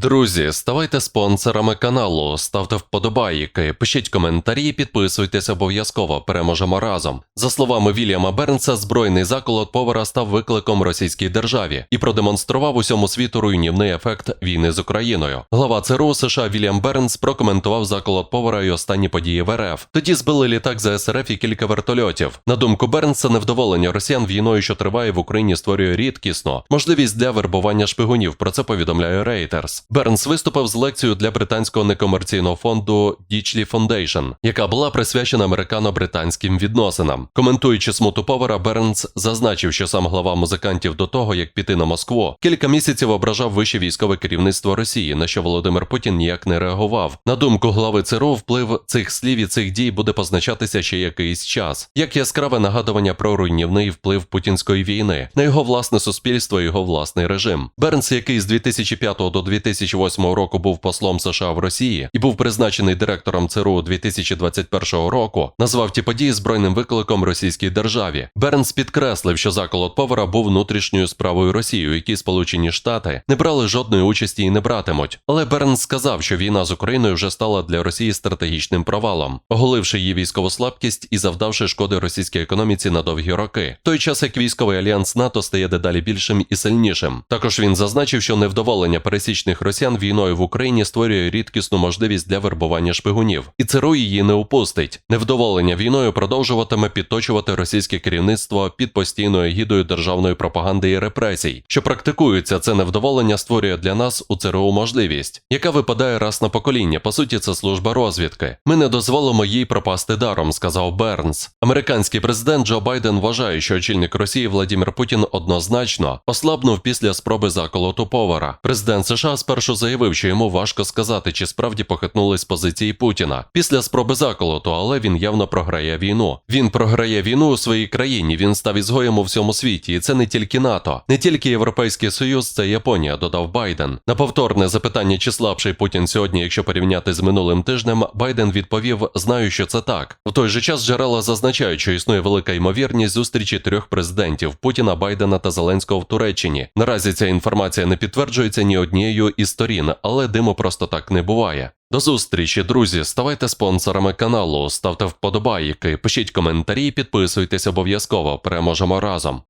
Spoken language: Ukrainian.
Друзі, ставайте спонсорами каналу, ставте вподобайки, пишіть коментарі, підписуйтесь обов'язково. Переможемо разом. За словами Вільяма Бернса, збройний заколот повара став викликом російській державі і продемонстрував усьому світу руйнівний ефект війни з Україною. Глава ЦРУ США Вільям Бернс прокоментував заколот повара і останні події в РФ. Тоді збили літак за СРФ і кілька вертольотів. На думку Бернса, невдоволення росіян війною, що триває в Україні, створює рідкісно можливість для вербування шпигунів. Про це повідомляє Reuters. Бернс виступив з лекцією для британського некомерційного фонду Дічлі Foundation, яка була присвячена американо-британським відносинам. Коментуючи смуту повара, Бернс зазначив, що сам глава музикантів до того, як піти на Москву, кілька місяців ображав вище військове керівництво Росії, на що Володимир Путін ніяк не реагував. На думку глави ЦРУ, вплив цих слів і цих дій буде позначатися ще якийсь час, як яскраве нагадування про руйнівний вплив путінської війни на його власне суспільство його власний режим. Бернс, який з 2005 до 2008 року був послом США в Росії і був призначений директором ЦРУ 2021 року, назвав ті події збройним викликом російській державі. Бернс підкреслив, що заколот повара був внутрішньою справою Росії, у якій Сполучені Штати не брали жодної участі і не братимуть. Але Бернс сказав, що війна з Україною вже стала для Росії стратегічним провалом, оголивши її військову слабкість і завдавши шкоди російській економіці на довгі роки. В той час як військовий альянс НАТО стає дедалі більшим і сильнішим. Також він зазначив, що невдоволення пересічних росіян війною в Україні створює рідкісну можливість для вербування шпигунів, і ЦРУ її не упустить. Невдоволення війною продовжуватиме підточувати російське керівництво під постійною гідою державної пропаганди і репресій, що практикуються. Це невдоволення створює для нас у ЦРУ можливість, яка випадає раз на покоління. По суті, це служба розвідки. Ми не дозволимо їй пропасти даром, сказав Бернс. Американський президент Джо Байден вважає, що очільник Росії Владимир Путін однозначно ослабнув після спроби заколоту повара. Президент США спершу заявив, що йому важко сказати, чи справді похитнулись позиції Путіна після спроби заколоту, але він явно програє війну. Він програє війну у своїй країні. Він став ізгоєм у всьому світі, і це не тільки НАТО, не тільки Європейський Союз, це Японія, додав Байден. На повторне запитання, чи слабший Путін сьогодні, якщо порівняти з минулим тижнем, Байден відповів: знаю, що це так. В той же час джерела зазначають, що існує велика ймовірність зустрічі трьох президентів Путіна, Байдена та Зеленського в Туреччині. Наразі ця інформація не підтверджується ні однією із сторін, але диму просто так не буває. До зустрічі, друзі. Ставайте спонсорами каналу, ставте вподобайки, пишіть коментарі, підписуйтесь обов'язково. Переможемо разом.